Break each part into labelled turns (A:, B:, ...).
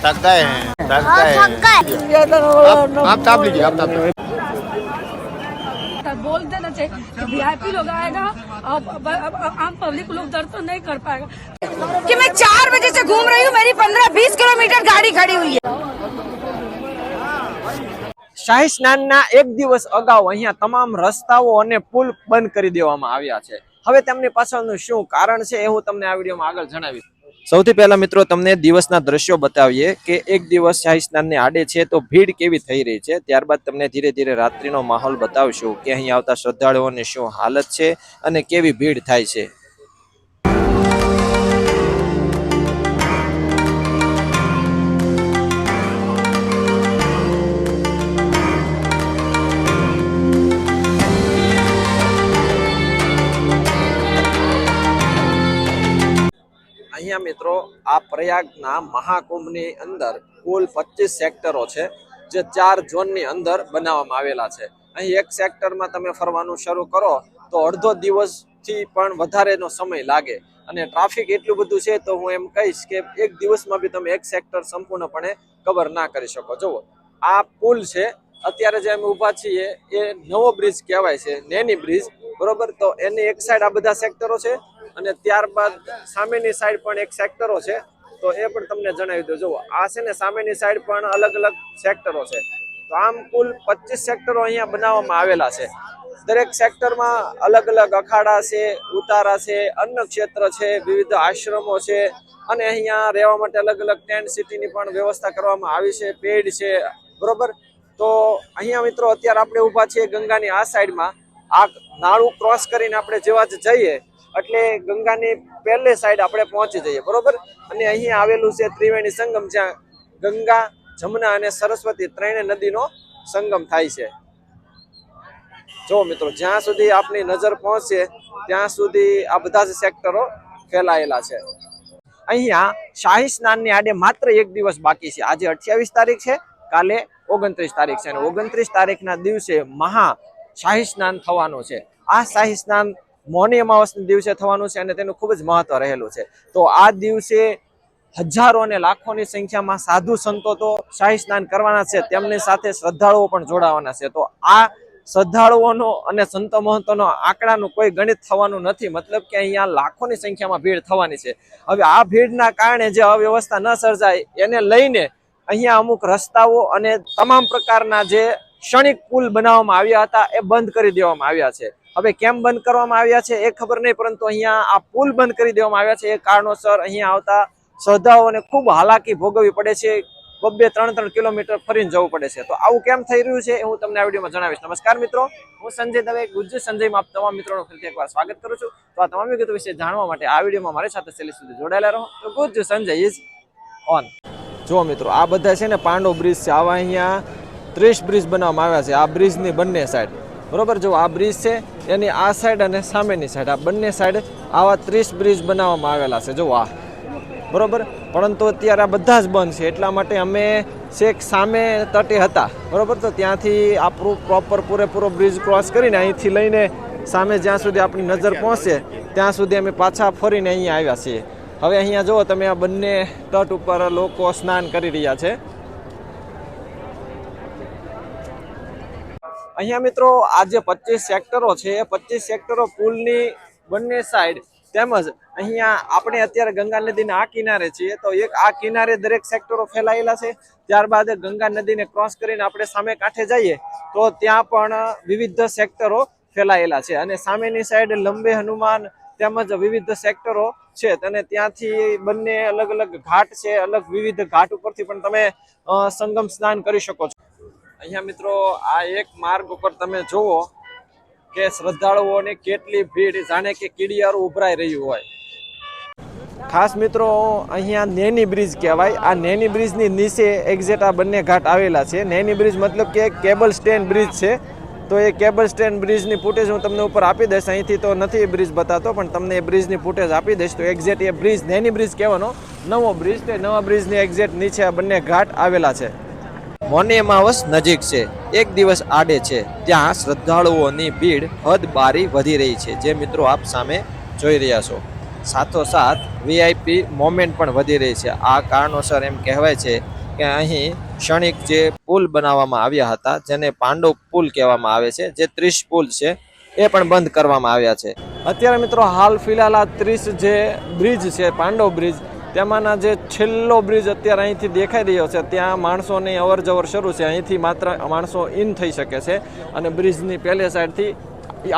A: थक गए हैं थक
B: हाँ,
A: गए
B: थक
A: हैं
B: गए
A: आप आप ताप लीजिए आप ताप लीजिए
C: बोल देना चाहिए कि वीआईपी लोग आएगा अब अब- अब- अब आम पब्लिक लोग दर्शन नहीं कर पाएगा
D: कि मैं चार बजे से घूम रही हूँ मेरी पंद्रह बीस किलोमीटर गाड़ी खड़ी हुई है
E: શાહી સ્નાનના એક દિવસ અગાઉ અહીંયા તમામ રસ્તાઓ અને પુલ બંધ કરી દેવામાં આવ્યા છે હવે તેમની પાછળનું શું કારણ છે એ હું તમને આ વિડીયોમાં આગળ જણાવીશ સૌથી પહેલા મિત્રો તમને દિવસના દ્રશ્યો બતાવીએ કે એક દિવસ શાહી સ્નાનને આડે છે તો ભીડ કેવી થઈ રહી છે? ત્યારબાદ તમને ધીરે ધીરે રાત્રિનો માહોલ બતાવશું કે અહીં આવતા શ્રદ્ધાળુઓની શું હાલત છે અને કેવી ભીડ થાય છે? આ પ્રયાગના મહાકુંભની અંદર કુલ પચીસ સેક્ટરો છે, જે ચાર ઝોનની અંદર બનાવવામાં આવેલા છે. અહીં એક સેક્ટરમાં તમે ફરવાનું શરૂ કરો, તો અડધો દિવસથી પણ વધારેનો સમય લાગે. અને ટ્રાફિક એટલું બધું છે, તો હું એમ કહીશ કે એક દિવસમાં બી તમે એક સેક્ટર સંપૂર્ણપણે કવર ના કરી શકો. જુઓ, આ પુલ છે, અત્યારે જે અમે ઊભા છીએ, એ નવો બ્રિજ કહેવાય છે, નેની બ્રિજ બરોબર? તો એની એક સાઈડ આ બધા સેક્ટરો છે અને ત્યારબાદ સામેની સાઈડ પણ એક સેક્ટરો છે. તો એ પણ તમને જણાવી દો જુઓ, આ છે ને સામેની સાઈડ પણ અલગ અલગ સેક્ટરો છે. તો આમ કુલ પચીસ સેક્ટરો અહીંયા બનાવવામાં આવેલા છે. દરેક સેક્ટરમાં અલગ અલગ અખાડા છે, ઉતારા છે, અન્ન ક્ષેત્ર છે, વિવિધ આશ્રમો છે અને અહીંયા રહેવા માટે અલગ અલગ ટેન્ટ સિટીની પણ વ્યવસ્થા કરવામાં આવી છે, પેડ છે, બરોબર? તો અહીંયા મિત્રો, અત્યારે આપણે ઊભા છીએ ગંગાની આ સાઈડમાં આ નાળું ક્રોસ કરીને આપણે જેવા જ જઈએ એટલે ગંગાની પહેલી સાઈડ આપણે પહોંચી જઈએ, બરોબર? અને અહીંયા આવેલું છે ત્રિવેણી સંગમ, જ્યાં ગંગા, જમના અને સરસ્વતી ત્રણે નદીનો સંગમ થાય છે. જો મિત્રો, જ્યાં સુધી આપની નજર પહોંચશે ત્યાં સુધી આ બધા જ સેક્ટરો ફેલાયેલા છે. અહીંયા શાહી સ્નાનની આડે માત્ર એક દિવસ બાકી છે. આજે અઠ્યાવીસ તારીખ છે, કાલે ઓગણત્રીસ તારીખ છે. અને ઓગણત્રીસ તારીખના દિવસે મહા શાહી સ્નાન થવાનું છે. આ શાહી સ્નાન મૌની અમાવસના દિવસે થવાનું છે અને તેનું ખૂબ જ મહત્વ રહેલું છે. તો આ દિવસે હજારો અને લાખોની સંખ્યામાં સાધુ સંતો તો શાહી સ્નાન કરવાના છે, તેમની સાથે શ્રદ્ધાળુઓ પણ જોડાવાના છે. તો આ શ્રદ્ધાળુઓનો અને સંતો મહંતોનો આંકડાનું કોઈ ગણિત થવાનું નથી, મતલબ કે અહીંયા લાખોની સંખ્યામાં ભીડ થવાની છે. હવે આ ભીડના કારણે જે અવ્યવસ્થા ન સર્જાય, એને લઈને અહીંયા અમુક રસ્તાઓ અને તમામ પ્રકારના જે ક્ષણિક પુલ બનાવવામાં આવ્યા હતા, એ બંધ કરી દેવામાં આવ્યા છે. હવે કેમ બંધ કરવામાં આવ્યા છે એ ખબર નહીં, પરંતુ અહીંયા આ પુલ બંધ કરી દેવામાં આવ્યા છે. એ કારણોસર અહીંયા આવતા શ્રદ્ધાઓને ખૂબ હાલાકી ભોગવવી પડે છે. બબ્બે ત્રણ ત્રણ કિલોમીટર ફરીને જવું પડે છે. તો આવું કેમ થઈ રહ્યું છે એ હું તમને આ વિડીયોમાં જણાવીશ. નમસ્કાર મિત્રો. હું સંજય દવે ગુજ્જુ સંજયમાં આપ તમામ મિત્રોનું ફરીથી એકવાર સ્વાગત કરું છું. તો આ તમામ વિગતો વિશે જાણવા માટે આ વિડીયોમાં મારી સાથે છેલ્લી સુધી જોડાયેલા રહો. તો ગુજ્જુ સંજય ઇઝ ઓન જો મિત્રો, આ બધા છે ને પાંડો બ્રિજ છે. આવા અહીંયા ત્રીસ બ્રિજ બનાવવામાં આવ્યા છે. આ બ્રિજની બંને સાઈડ બરોબર? જો આ બ્રિજ છે એની આ સાઈડ અને સામેની સાઈડ આ બંને સાઈડ આવા ત્રીસ બ્રિજ બનાવવામાં આવેલા છે. જો આ. બરોબર? પરંતુ અત્યારે આ બધા જ બંધ છે. એટલા માટે અમે છેક સામે તટે હતા. બરોબર? તો ત્યાંથી આપણું પ્રોપર પૂરેપૂરો બ્રિજ ક્રોસ કરીને અહીંથી લઈને સામે જ્યાં સુધી આપણી નજર પહોંચે ત્યાં સુધી અમે પાછા ફરીને અહીંયા આવ્યા છીએ. હવે અહીંયા જુઓ તમે આ બંને તટ ઉપર લોકો સ્નાન કરી રહ્યા છે. અહીંયા મિત્રો આ જે પચીસ સેક્ટરો છે, એ પચીસ સેક્ટરો પુલની બંને સાઈડ તેમજ અહીંયા આપણે અત્યારે ગંગા નદીના આ કિનારે છીએ, તો એક આ કિનારે દરેક સેક્ટરો ફેલાયેલા છે. ત્યારબાદ ગંગા નદીને ક્રોસ કરીને આપણે સામે કાંઠે જઈએ, તો ત્યાં પણ વિવિધ સેક્ટરો ફેલાયેલા છે. અને સામેની સાઈડ લંબે હનુમાન તેમજ વિવિધ સેક્ટરો છે. અને ત્યાંથી બંને અલગ અલગ ઘાટ છે, અલગ વિવિધ ઘાટ ઉપરથી પણ તમે સંગમ સ્નાન કરી શકો છો. અહીંયા મિત્રો આ એક માર્ગ ઉપર તમે જુઓ કે શ્રદ્ધાળુઓની કેટલી ભીડ, જાણે કે કીડિયારું ઉભરાઈ રહ્યું હોય. ખાસ મિત્રો, અહીંયા નેની બ્રિજ કહેવાય. આ નેની બ્રિજની નીચે એક્ઝેટ આ બંને ઘાટ આવેલા છે. નેની બ્રિજ મતલબ કે કેબલ સ્ટેન્ડ બ્રિજ છે. તો એ કેબલ સ્ટેન્ડ બ્રિજની ફૂટેજ હું તમને ઉપર આપી દઈશ. અહીંથી તો નથી એ બ્રિજ બતાતો, પણ તમને એ બ્રિજની ફૂટેજ આપી દઈશ. તો એક્ઝેટ એ બ્રિજ, નેની બ્રિજ કહેવાનો નવો બ્રિજ. તો નવા બ્રિજની એક્ઝેટ નીચે આ બંને ઘાટ આવેલા છે. મોની અમાવસ નજીક છે. એક દિવસ આડે છે. ત્યાં શ્રદ્ધાળુઓની ભીડ, હદ બારી વધી રહી છે, જે મિત્રો આપ સામે જોઈ રહ્યા છો. સાથોસાથ વીઆઈપી મોમેન્ટ પણ વધી રહી છે. આ કારણોસર એમ કહેવાય છે કે અહીં ક્ષણિક જે પુલ બનાવવામાં આવ્યા હતા, જેને પાંડવ પુલ કહેવામાં આવે છે, જે ત્રીસ પુલ છે, એ પણ બંધ કરવામાં આવ્યા છે. અત્યારે મિત્રો હાલ ફિલહાલ આ ત્રીસ જે બ્રિજ છે, પાંડવ બ્રિજ તેમાંના જે છેલ્લો બ્રિજ અત્યારે અહીંથી દેખાઈ રહ્યો છે, ત્યાં માણસોની અવર જવર શરૂ છે. અહીંથી માત્ર માણસો ઇન થઈ શકે છે અને બ્રિજની પહેલી સાઈડથી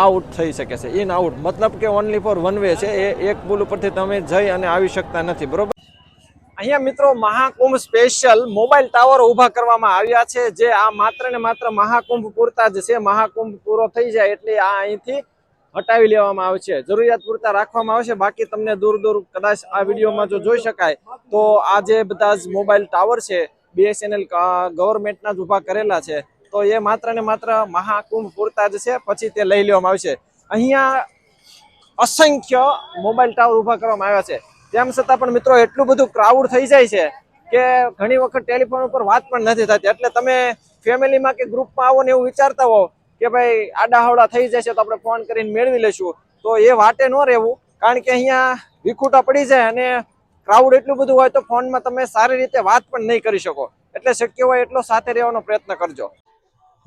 E: આઉટ થઈ શકે છે. ઇન આઉટ મતલબ કે ઓનલી ફોર વન વે છે. એ એક પુલ ઉપરથી તમે જઈ અને આવી શકતા નથી. બરોબર? અહીંયા મિત્રો મહાકુંભ સ્પેશિયલ મોબાઈલ ટાવર ઊભા કરવામાં આવ્યા છે. જે આ માત્ર ને માત્ર મહાકુંભ પૂરતા જ છે. મહાકુંભ પૂરો થઈ જાય એટલે આ અહીંથી હટાવી લેવામાં આવે છે. જરૂરિયાત પૂરતા રાખવામાં આવશે બાકી તમને દૂર દૂર કદાચ આ વિડીયોમાં જો જોઈ શકાય, તો આ જે બધા જ મોબાઈલ ટાવર છે બીએસએનએલ ગવર્મેન્ટના જ ઊભા કરેલા છે, તો એ માત્ર ને માત્ર મહાકુંભ પૂરતા જ છે. પછી તે લઈ લેવામાં આવશે અહીંયા અસંખ્ય મોબાઈલ ટાવર ઊભા કરવામાં આવ્યા છે. તેમ છતાં પણ મિત્રો, એટલું બધું ક્રાઉડ થઈ જાય છે કે ઘણી વખત ટેલિફોન ઉપર વાત પણ નથી થતી. એટલે તમે ફેમિલીમાં કે ગ્રુપમાં આવો ને એવું વિચારતા હો કે ભાઈ આડાહવડા થઈ જશે તો આપણે ફોન કરીને મેળવી લેશું તો એ વાટે ન રહેવું કારણ કે અહીંયા વિખૂટા પડી જાય અને ક્રાઉડ એટલું બધું હોય તો ફોનમાં તમે સારી રીતે વાત પણ નહીં કરી શકો. એટલે શક્ય હોય એટલો સાથે રહેવાનો પ્રયત્ન કરજો.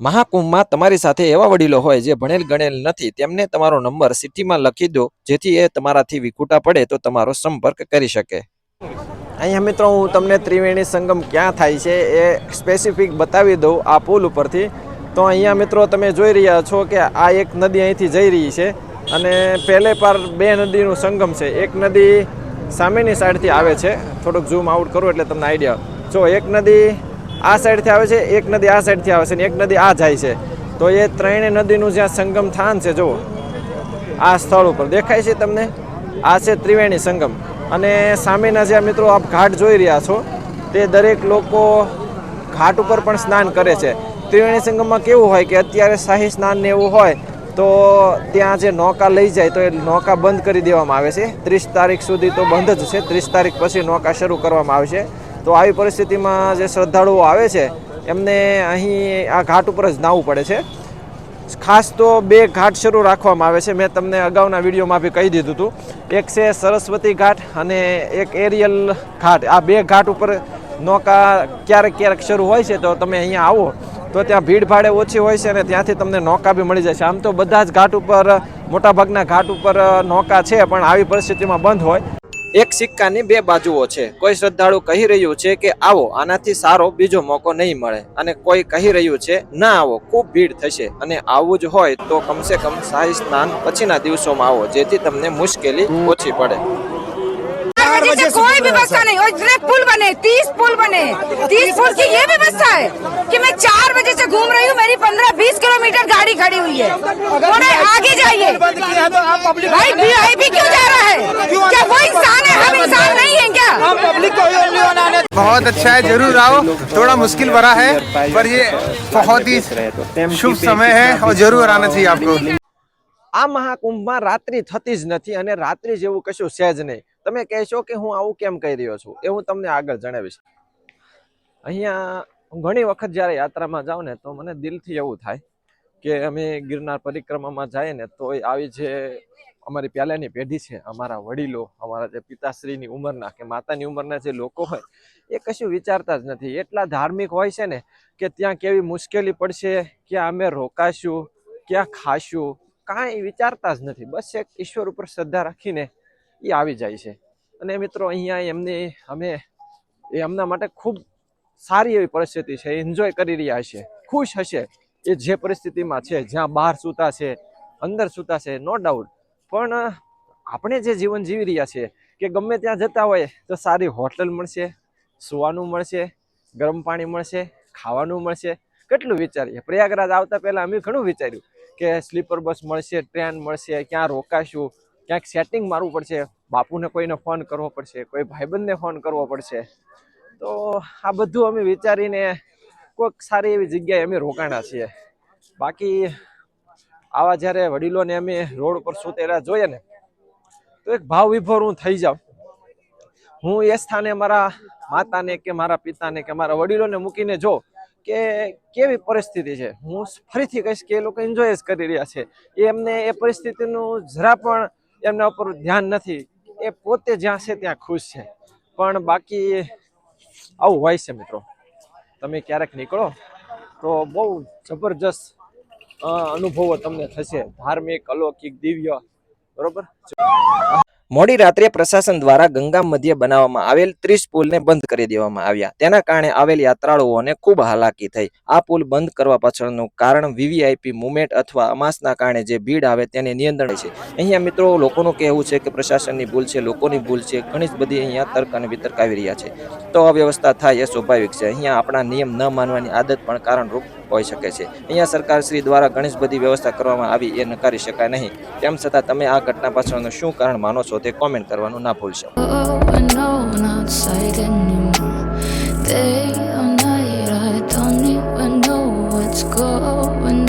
E: મહાકુંભમાં તમારી સાથે એવા વડીલો હોય જે ભણેલ ગણેલ નથી તેમને તમારો નંબર સિટીમાં લખી દો જેથી એ તમારાથી વિખૂટા પડે તો તમારો સંપર્ક કરી શકે. અહીંયા મિત્રો હું તમને ત્રિવેણી સંગમ ક્યાં થાય છે એ સ્પેસિફિક બતાવી દઉં આ પુલ ઉપરથી. તો અહીંયા મિત્રો તમે જોઈ રહ્યા છો કે આ એક નદી અહીંથી જઈ રહી છે અને પહેલે પાર બે નદીનું સંગમ છે. એક નદી સામેની સાઈડથી આવે છે. થોડુંક ઝૂમ આઉટ કરું એટલે તમને આઈડિયા જો એક નદી આ સાઈડથી આવે છે, એક નદી આ સાઈડથી આવે છે અને એક નદી આ જાય છે. તો એ ત્રણેય નદીનું જ્યાં સંગમ થાન છે, જુઓ. આ સ્થળ ઉપર દેખાય છે તમને? આ છે ત્રિવેણી સંગમ. અને સામેના જે મિત્રો આપ ઘાટ જોઈ રહ્યા છો, તે દરેક લોકો ઘાટ ઉપર પણ સ્નાન કરે છે. ત્રિવેણી સંગમમાં કેવું હોય કે અત્યારે શાહી સ્નાન ને એવું હોય, તો ત્યાં જે નૌકા લઈ જાય તો એ નૌકા બંધ કરી દેવામાં આવે છે. ત્રીસ તારીખ સુધી તો બંધ જ છે. ત્રીસ તારીખ પછી નૌકા શરૂ કરવામાં આવશે. તો આવી પરિસ્થિતિમાં જે શ્રદ્ધાળુઓ આવે છે, એમને અહીં આ ઘાટ ઉપર જ નાવું પડે છે. ખાસ તો બે ઘાટ શરૂ રાખવામાં આવે છે. મેં તમને અગાઉના વિડીયોમાં બી કહી દીધું હતું. એક છે સરસ્વતી ઘાટ અને એક એરિયલ ઘાટ. આ બે ઘાટ ઉપર નૌકા ક્યારેક ક્યારેક શરૂ હોય છે, તો તમે અહીંયા આવો. તો ત્યાં ભીડ ભાડે ઓછી હોય છે અને ત્યાંથી તમને નૌકા બી મળી જશે આમ તો બધા જ ઘાટ ઉપર, મોટાભાગના ઘાટ ઉપર નૌકા છે, પણ આવી પરિસ્થિતિમાં બંધ હોય. એક સિક્કાની બે બાજુઓ છે. કોઈ શ્રદ્ધાળુ કહી રહ્યું છે કે, આવો, આનાથી સારો બીજો મોકો નહીં મળે. અને કોઈ કહી રહ્યું છે, ના, આવો, ખૂબ ભીડ થશે. અને આવું જ હોય તો કમસે કમ શાહી સ્નાન પછીના દિવસોમાં આવો, જેથી તમને મુશ્કેલી ઓછી પડે.
D: चार बजे से कोई व्यवस्था नहीं और इतने पुल बने तीस पुल बने तीस पुल की ये व्यवस्था है कि मैं चार बजे से घूम रही हूँ मेरी पंद्रह बीस किलोमीटर गाड़ी खड़ी हुई है थोड़े आगे जाइए भाई वीआईपी क्यों जा रहा है क्या वो इंसान है हम इंसान नहीं है क्या
A: बहुत अच्छा है जरूर आओ थोड़ा मुश्किल भरा है पर ये बहुत ही शुभ समय है और जरूर आना चाहिए आपको
E: આ મહાકુંભમાં રાત્રિ થતી જ નથી અને રાત્રિ જેવું કશું છે જ નહીં તમે કહેશો કે હું આવું કેમ કહી રહ્યો છું એ હું તમને આગળ જણાવીશ. અહીંયા ઘણી વખત જ્યારે યાત્રામાં જાઉં ને તો મને દિલથી એવું થાય કે અમે ગિરનાર પરિક્રમામાં જઈએ ને તો આવી જે અમારી પહેલાંની પેઢી છે, અમારા વડીલો, અમારા જે પિતાશ્રીની ઉંમરના કે માતાની ઉંમરના જે લોકો હોય, એ કશું વિચારતા જ નથી. એટલા ધાર્મિક હોય છે ને કે ત્યાં કેવી મુશ્કેલી પડશે, ક્યાં અમે રોકાશું, ક્યાં ખાશું, કાંઈ વિચારતા જ નથી. બસ એક ઈશ્વર ઉપર શ્રદ્ધા રાખીને એ આવી જાય છે. અને મિત્રો, અહીંયા એમની, અમે એ એમના માટે ખૂબ સારી એવી પરિસ્થિતિ છે. એન્જોય કરી રહ્યા હશે ખુશ હશે એ જે પરિસ્થિતિમાં છે. જ્યાં બહાર સૂતા છે, અંદર સૂતા છે નો ડાઉટ પણ આપણે જે જીવન જીવી રહ્યા છીએ કે ગમે ત્યાં જતા હોય તો સારી હોટલ મળશે, સુવાનું મળશે, ગરમ પાણી મળશે, ખાવાનું મળશે. કેટલું વિચારીએ? પ્રયાગરાજ આવતા પહેલાં અમે ઘણું વિચાર્યું કે સ્લીપર બસ મળશે, ટ્રેન મળશે, ક્યાં રોકાશું? ક્યાંક સેટિંગ મારવું પડશે, બાપુને કોઈને ફોન કરવો પડશે, કોઈ ભાઈબંધને ફોન કરવો પડશે. તો આ બધું અમે વિચારીને કોઈક સારી એવી જગ્યાએ અમે રોકાણા છીએ. બાકી આવા જ્યારે વડીલોને અમે રોડ પર સુતેલા જોઈએ ને, તો એક ભાવ વિભોર હું થઈ જાઉં. હું એ સ્થાને મારા માતાને કે મારા પિતાને કે મારા વડીલોને મૂકીને જો કે કેવી પરિસ્થિતિ છે. હું ફરીથી કહીશ કે એ લોકો એન્જોય જ કરી રહ્યા છે. એ એમને એ પરિસ્થિતિનું જરા પણ એમના ઉપર ધ્યાન નથી. એ પોતે જ્યાં છે ત્યાં ખુશ છે. પણ બાકી આવું હોય છે મિત્રો. તમે ક્યારેક નીકળો તો બહુ જબરજસ્ત અનુભવો તમને થશે. ધાર્મિક, અલૌકિક, દિવ્ય. બરોબર? મોડી રાત્રે પ્રશાસન દ્વારા ગંગા મધ્યે બનાવવામાં આવેલ ત્રીસ પુલને બંધ કરી દેવામાં આવ્યા. તેના કારણે આવેલ યાત્રાળુઓને ખૂબ હાલાકી થઈ. આ પુલ બંધ કરવા પાછળનું કારણ વીવીઆઈપી મુવમેન્ટ અથવા અમાસના કારણે જે ભીડ આવે તેને નિયંત્રણ છે. અહીંયા મિત્રો લોકોનું કહેવું છે કે પ્રશાસનની ભૂલ છે, લોકોની ભૂલ છે, ઘણી બધી અહીંયા તર્ક અને વિતર્ક આવી રહ્યા છે. તો અવ્યવસ્થા થાય એ સ્વાભાવિક છે. અહીંયા આપણા નિયમ ન માનવાની આદત પણ કારણરૂપ હોઈ શકે છે. અહીંયા સરકાર શ્રી દ્વારા ઘણી બધી વ્યવસ્થા કરવામાં આવી એ નકારી શકાય નહીં. તેમ છતાં તમે આ ઘટના પાછળનું શું કારણ માનો છો તે કોમેન્ટ કરવાનું ના ભૂલશો
B: When no one outside anymore. Day or night, I don't even know what's going